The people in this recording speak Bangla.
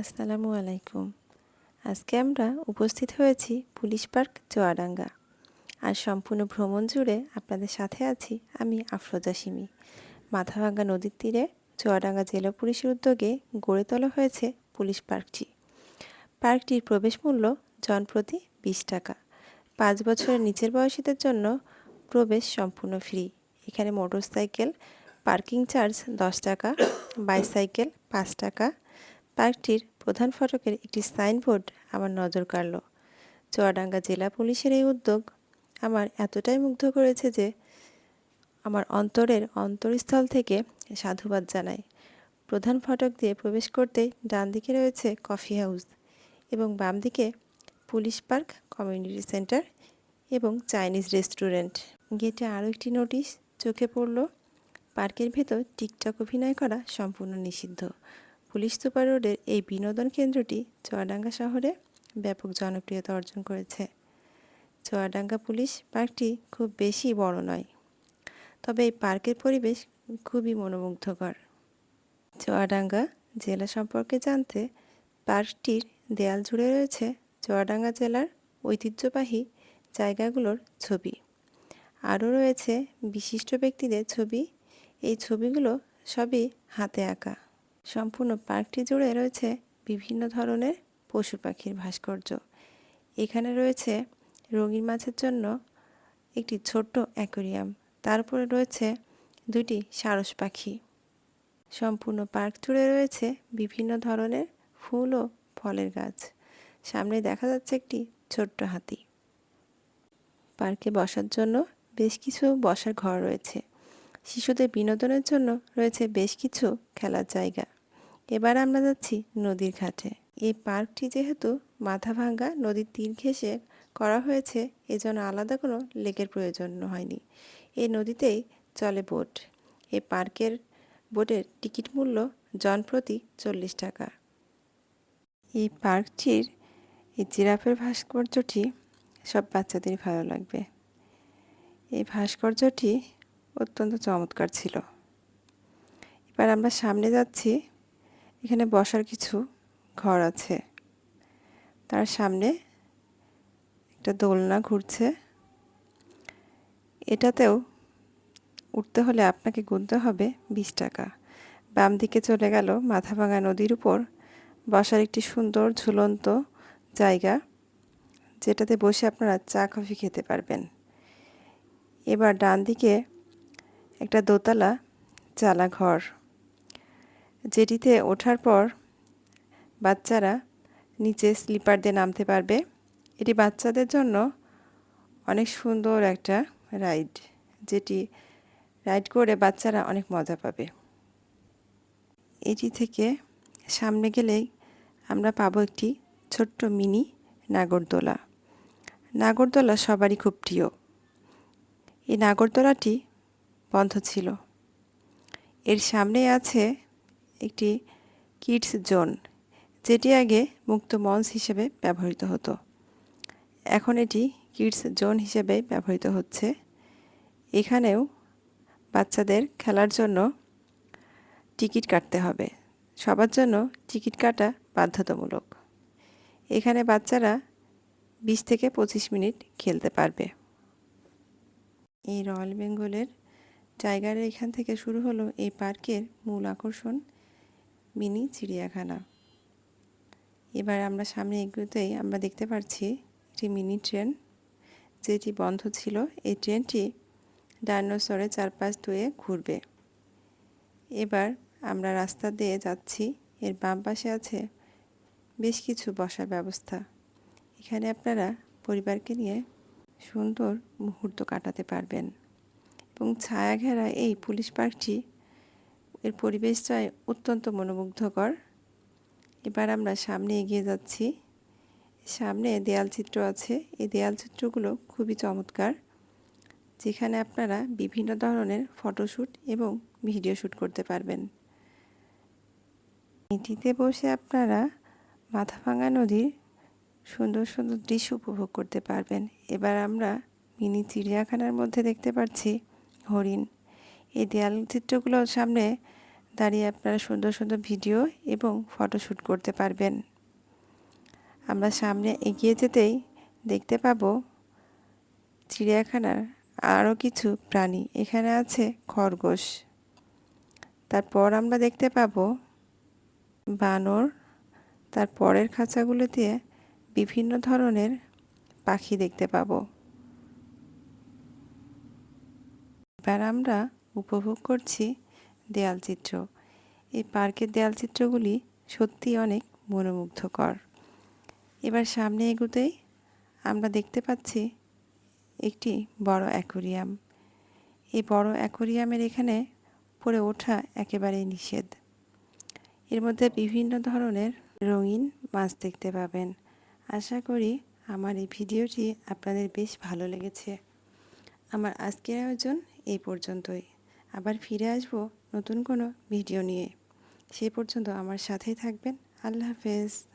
আসসালামু আলাইকুম। আজকে আমরা উপস্থিত হয়েছি পুলিশ পার্ক চোয়াডাঙ্গা। আর সম্পূর্ণ ভ্রমণ জুড়ে আপনাদের সাথে আছি আমি আফরোজা সিমি মাথাভাঙ্গা নদীর তীরে চোয়াডাঙ্গা জেলা পুলিশের উদ্যোগে গড়ে তোলা হয়েছে পুলিশ পার্কটি। পার্কটির প্রবেশ মূল্য জনপ্রতি বিশ টাকা। পাঁচ বছরের নিচের বয়সীদের জন্য প্রবেশ সম্পূর্ণ ফ্রি। এখানে মোটরসাইকেল, পার্কিং চার্জ দশ টাকা, বাইসাইকেল পাঁচ টাকা পার্কটির প্রধান ফটকের একটি সাইনবোর্ড আমার নজর কাড়ল। চুয়াডাঙ্গা জেলা পুলিশের এই উদ্যোগ আমার এতটাই মুগ্ধ করেছে যে আমার অন্তরের অন্তরস্থল থেকে সাধুবাদ জানাই। প্রধান ফটক দিয়ে প্রবেশ করতেই ডান দিকে রয়েছে কফি হাউস এবং বাম দিকে পুলিশ পার্ক, কমিউনিটি সেন্টার এবং চাইনিজ রেস্টুরেন্ট। গেটে আরও একটি নোটিশ চোখে পড়ল, পার্কের ভেতর টিকটক অভিনয় করা সম্পূর্ণ নিষিদ্ধ। পুলিশ সুপার রোডের এই বিনোদন কেন্দ্রটি চুয়াডাঙ্গা শহরে ব্যাপক জনপ্রিয়তা অর্জন করেছে। চুয়াডাঙ্গা পুলিশ পার্কটি খুব বেশি বড় নয়, তবে এই পার্কের পরিবেশ খুবই মনোমুগ্ধকর। চুয়াডাঙ্গা জেলা সম্পর্কে জানতে পার্কটির দেয়াল জুড়ে রয়েছে চুয়াডাঙ্গা জেলার ঐতিহ্যবাহী জায়গাগুলোর ছবি। আরও রয়েছে বিশিষ্ট ব্যক্তিদের ছবি। এই ছবিগুলো সবই হাতে আঁকা। সম্পূর্ণ পার্কটি জুড়ে রয়েছে বিভিন্ন ধরনের পশু পাখির ভাস্কর্য। এখানে রয়েছে রঙিন মাছের জন্য একটি ছোট্ট অ্যাকোরিয়াম। তারপরে রয়েছে দুটি সারস পাখি। সম্পূর্ণ পার্ক জুড়ে রয়েছে বিভিন্ন ধরনের ফুল ও ফলের গাছ। সামনে দেখা যাচ্ছে একটি ছোট্ট হাতি। পার্কে বসার জন্য বেশ কিছু বসার ঘর রয়েছে। শিশুদের বিনোদনের জন্য রয়েছে বেশ কিছু খেলার জায়গা। এবার আমরা যাচ্ছি নদীর ঘাটে। এই পার্কটি যেহেতু মাথাভাঙ্গা নদীর তীর ঘেঁষে করা হয়েছে, এজন্য আলাদা কোনো লেকের প্রয়োজন হয়নি। এই নদীতেই চলে বোট। এই পার্কের বোটের টিকিট মূল্য জনপ্রতি চল্লিশ টাকা। এই পার্কটির এই জিরাফের ভাস্কর্যটি সব বাচ্চাদের ভালো লাগবে। এই ভাস্কর্যটি অত্যন্ত চমৎকার ছিল। এবার আমরা সামনে যাচ্ছি এখানে বসার কিছু ঘর আছে। তার সামনে একটা দোলনা ঘুরছে। এটাতেও উঠতে হলে আপনাকে গুনতে হবে বিশ টাকা। বাম দিকে চলে গেল মাথাভাঙা নদীর উপর বসার একটি সুন্দর ঝুলন্ত জায়গা, যেটাতে বসে আপনারা চা, কফি খেতে পারবেন। এবার ডান দিকে একটা দোতলা চালা ঘর যেটিতে ওঠার পর বাচ্চারা নিচে স্লিপার দিয়ে নামতে পারবে। এটি বাচ্চাদের জন্য অনেক সুন্দর একটা রাইড, যেটি রাইড করে বাচ্চারা অনেক মজা পাবে। এটি থেকে সামনে গেলেই আমরা পাবো একটি ছোট্ট মিনি নাগরদোলা। নাগরদোলা সবারই খুব প্রিয়। এই নাগরদোলাটি বন্ধ ছিল। এর সামনে আছে একটি কিডস জোন, যেটি আগে মুক্ত মঞ্চ হিসেবে ব্যবহৃত হতো। এখন এটি কিডস জোন হিসেবে ব্যবহৃত হচ্ছে। এখানেও বাচ্চাদের খেলার জন্য টিকিট কাটতে হবে। সবার জন্য টিকিট কাটা বাধ্যতামূলক। এখানে বাচ্চারা বিশ থেকে পঁচিশ মিনিট খেলতে পারবে। এই রয়্যাল বেঙ্গলের জায়গার এখান থেকে শুরু হলো এই পার্কের মূল আকর্ষণ। মিনি চিড়িয়াখানা। এবার আমরা সামনে এগুলোতেই আমরা দেখতে পাচ্ছি একটি মিনি ট্রেন, যেটি বন্ধ ছিল। এই ট্রেনটি ডাইনোসরে চারপাশ ধুয়ে ঘুরবে। এবার আমরা রাস্তা দিয়ে যাচ্ছি। এর বাম পাশে আছে বেশ কিছু বসার ব্যবস্থা। এখানে আপনারা পরিবারকে নিয়ে সুন্দর মুহূর্ত কাটাতে পারবেন। এবং ছায়া ঘেরা এই পুলিশ পার্কটি এর পরিবেশটাই অত্যন্ত মনোমুগ্ধকর। এবার আমরা সামনে এগিয়ে যাচ্ছি। সামনে দেয়াল চিত্র আছে। এই দেয়াল চিত্রগুলো খুবই চমৎকার, যেখানে আপনারা বিভিন্ন ধরনের ফটোশ্যুট এবং ভিডিও শ্যুট করতে পারবেন। এটিতে বসে আপনারা মাথাভাঙা নদীর সুন্দর সুন্দর দৃশ্য উপভোগ করতে পারবেন। এবার আমরা মিনি চিড়িয়াখানার মধ্যে দেখতে পাচ্ছি হরিণ। এই দেয়াল চিত্রগুলোর সামনে দাঁড়িয়ে আপনারা সুন্দর সুন্দর ভিডিও এবং ফটোশ্যুট করতে পারবেন। আমরা সামনে এগিয়ে যেতেই দেখতে পাবো চিড়িয়াখানার আরও কিছু প্রাণী। এখানে আছে খরগোশ। তারপর আমরা দেখতে পাবো বানর। তার পরের খাঁচাগুলো দিয়ে বিভিন্ন ধরনের পাখি দেখতে পাবো। এবার আমরা উপভোগ করছি দেয়ালচিত্র এই পার্কের দেয়ালচিত্রগুলি সত্যি অনেক মনোমুগ্ধকর। এবার সামনে এগুতেই আমরা দেখতে পাচ্ছি একটি বড় অ্যাকোরিয়াম। এই বড় অ্যাকোরিয়ামের এখানে পড়ে ওঠা একেবারেই নিষেধ। এর মধ্যে বিভিন্ন ধরনের রঙিন মাছ দেখতে পাবেন। আশা করি আমার এই ভিডিওটি আপনাদের বেশ ভালো লেগেছে। আমার আজকের আয়োজন এই পর্যন্তই। আবার ফিরে আসব নতুন কোনো ভিডিও নিয়ে। সে পর্যন্ত আমার সাথেই থাকবেন। আল্লাহ হাফেজ।